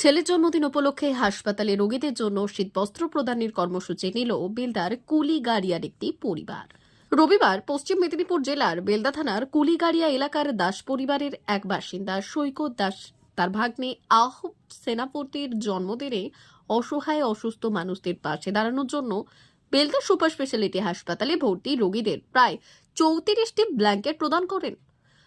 ছেলের জন্মদিন উপলক্ষে হাসপাতালে রোগীদের জন্য শীতবস্ত্র প্রদানের কর্মসূচি নিল বেলদার কুলিগাড়িয়ার একটি পরিবার। রবিবার পশ্চিম মেদিনীপুর জেলার বেলদা থানার কুলিগাড়িয়া এলাকার দাস পরিবারের এক বাসিন্দা সৈকত দাস, তার ভাগ্নে আহব সেনাপতির জন্মদিনে অসহায় অসুস্থ মানুষদের পাশে দাঁড়ানোর জন্য বেলদা সুপার স্পেশালিটি হাসপাতালে ভর্তি রোগীদের প্রায় চৌত্রিশটি ব্ল্যাঙ্কেট প্রদান করেন।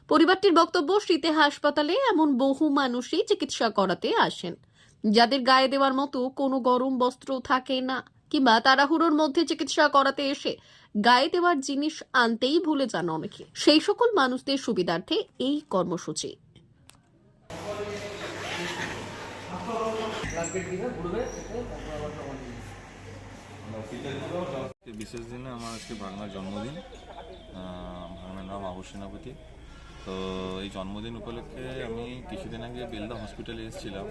পরিবারটির বক্তব্য শীতে হাসপাতালে এমন বহু মানুষই চিকিৎসা করাতে আসেন। যাদের গায়ে দেওয়ার মতো কোনো গরম বস্ত্র থাকে না কিংবা তাড়াহুড়োর মধ্যে চিকিৎসা করাতে এসে গায়ে দেওয়ার জিনিস আনতেই ভুলে যান অনেকে। সেই সকল মানুষদের সুবিধার্থে এই কর্মসূচি। বিশেষ দিনে আমার আজকে ভাগনার জন্মদিন। আহ, ভাগনার নাম আবু সেনাপতি। তো এই জন্মদিন উপলক্ষে আমি কিছুদিন আগে বেলদা হসপিটালে এসেছিলাম।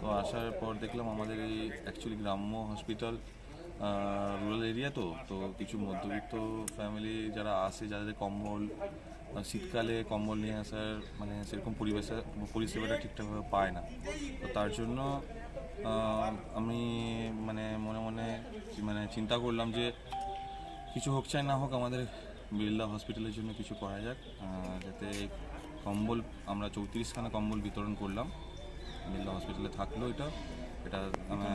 তো আসার পর দেখলাম আমাদের এই অ্যাকচুয়ালি গ্রাম্য হসপিটাল রুরাল এরিয়া তো তো কিছু মধ্যবিত্ত ফ্যামিলি যারা আসে, যাদের কম্বল শীতকালে কম্বল নিয়ে আসার মানে সেরকম পরিবেশে, পরিষেবাটা ঠিকঠাকভাবে পায় না। তো তার জন্য আমি মানে মনে মনে মানে চিন্তা করলাম যে কিছু হোক চাই না হোক আমাদের বিড়লা হসপিটালের জন্য কিছু করা যাক যাতে কম্বল আমরা চৌত্রিশখানা কম্বল বিতরণ করলাম। বিড়লা হসপিটালে থাকল এটা। এটা আমি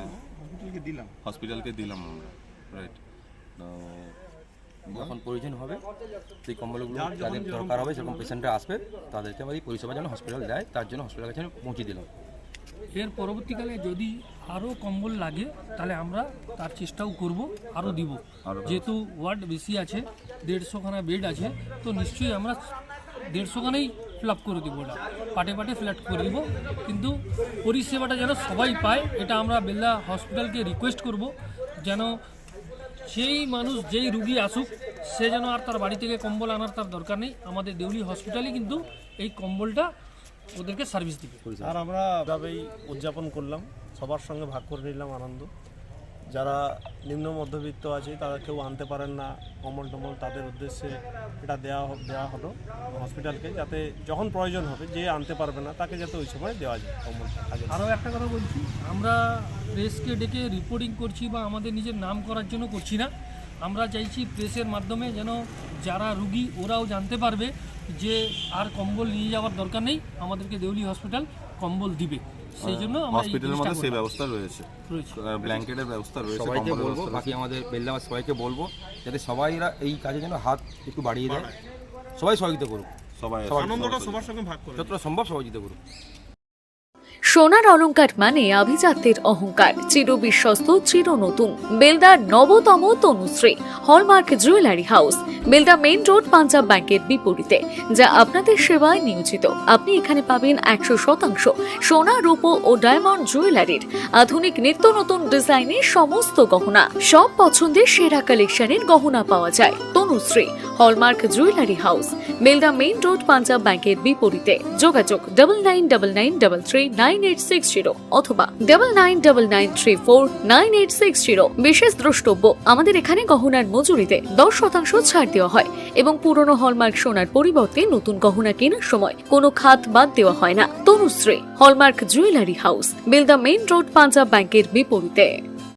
দিলাম। হসপিটালকে দিলাম আমরা রাইট তো যখন প্রয়োজন হবে সেই কম্বলগুলো যাদের দরকার হবে সেরকম পেশেন্টরা আসবে তাদেরকে আমরা এই পরিষেবা যেন হসপিটাল দেয় তার জন্য হসপিটালের কাছে পৌঁছে দিলাম। এর পরবর্তীকালে যদি আরও কম্বল লাগে তাহলে আমরা তার চেষ্টাও করব আরও দিব। যেহেতু ওয়ার্ড বেশি আছে দেড়শোখানা বেড আছে তো নিশ্চয়ই আমরা দেড়শোখানেই ফিল আপ করে দিব ওটা। পাটে পাটে ফ্ল্যাট করে দিব। কিন্তু পরিষেবাটা যেন সবাই পায় এটা আমরা বেল্লা হসপিটালকে রিকোয়েস্ট করব যেন সেই মানুষ যেই রুগী আসুক সে যেন আর তার বাড়ি থেকে কম্বল আনার তার দরকার নেই। আমাদের দেউলি হসপিটালে কিন্তু এই কম্বলটা ওদেরকে সার্ভিস দিবে। আর আমরা এভাবেই উদযাপন করলাম। সবার সঙ্গে ভাগ করে নিলাম আনন্দ। যারা নিম্ন মধ্যবিত্ত আছে তারা কেউ আনতে পারেন না। কমল টমল তাদের উদ্দেশ্যে এটা দেওয়া দেওয়া হলো হসপিটালকে যাতে যখন প্রয়োজন হবে যে আনতে পারবে না তাকে যাতে ওই সময় দেওয়া যায় কমল আরও একটা কথা বলছি আমরা প্রেসকে ডেকে রিপোর্টিং করছি বা আমাদের নিজের নাম করার জন্য করছি না। আমরা চাইছি প্রেসের মাধ্যমে যেন যারা রুগী ওরাও জানতে পারবে। যে আর কম্বল নিয়ে যাওয়ার দরকার নেই আমাদেরকে দেউলি হসপিটাল কম্বল দিবে। সেই জন্য হসপিটালের মধ্যে সেই ব্যবস্থা রয়েছে। ব্ল্যাঙ্কেটের ব্যবস্থা রয়েছে সবাইকে বলব বাকি আমাদের বেলদাম সবাইকে বলব যাতে সবাইরা এই কাজে যেন হাত একটু বাড়িয়ে দেয়। সবাই সহযোগিতা করুক। সবাই সবাই আনন্দটা সবার সঙ্গে ভাগ করে যতটা সম্ভব সহযোগিতা করুক। সোনার অলংকার মানে আভিজাত্যের অহংকার চির বিশ্বস্ত চির নতুন। বেলদার নবতম Tanushree hallmark jewellery house Belda main road, Punjab ব্যাংকের বিপরীতে, যা আপনাদের সেবায় নিয়োজিত। আপনি এখানে পাবেন একশো শতাংশ সোনা, রূপো ও ডায়মন্ড জুয়েলারির আধুনিক নিত্য নতুন ডিজাইনের সমস্ত গহনা। সব পছন্দের সেরা কালেকশনের গহনা পাওয়া যায়। Tanushree, hallmark jewellery house Belda main road, Punjab ব্যাংকের বিপরীতে। যোগাযোগ double nine double nine double three nine eight six zero অথবা double nine double nine three four nine eight six zero. বিশেষ দ্রষ্টব্য, আমাদের এখানে গহনার মজুরিতে দশ শতাংশ ছাড় দেওয়া হয় এবং পুরনো হলমার্ক সোনার পরিবর্তে নতুন গহনা কেনার সময় কোনো খাত বাদ দেওয়া হয় না। Tanushree, hallmark jewellery house Belda main road, Punjab ব্যাংকের বিপরীতে।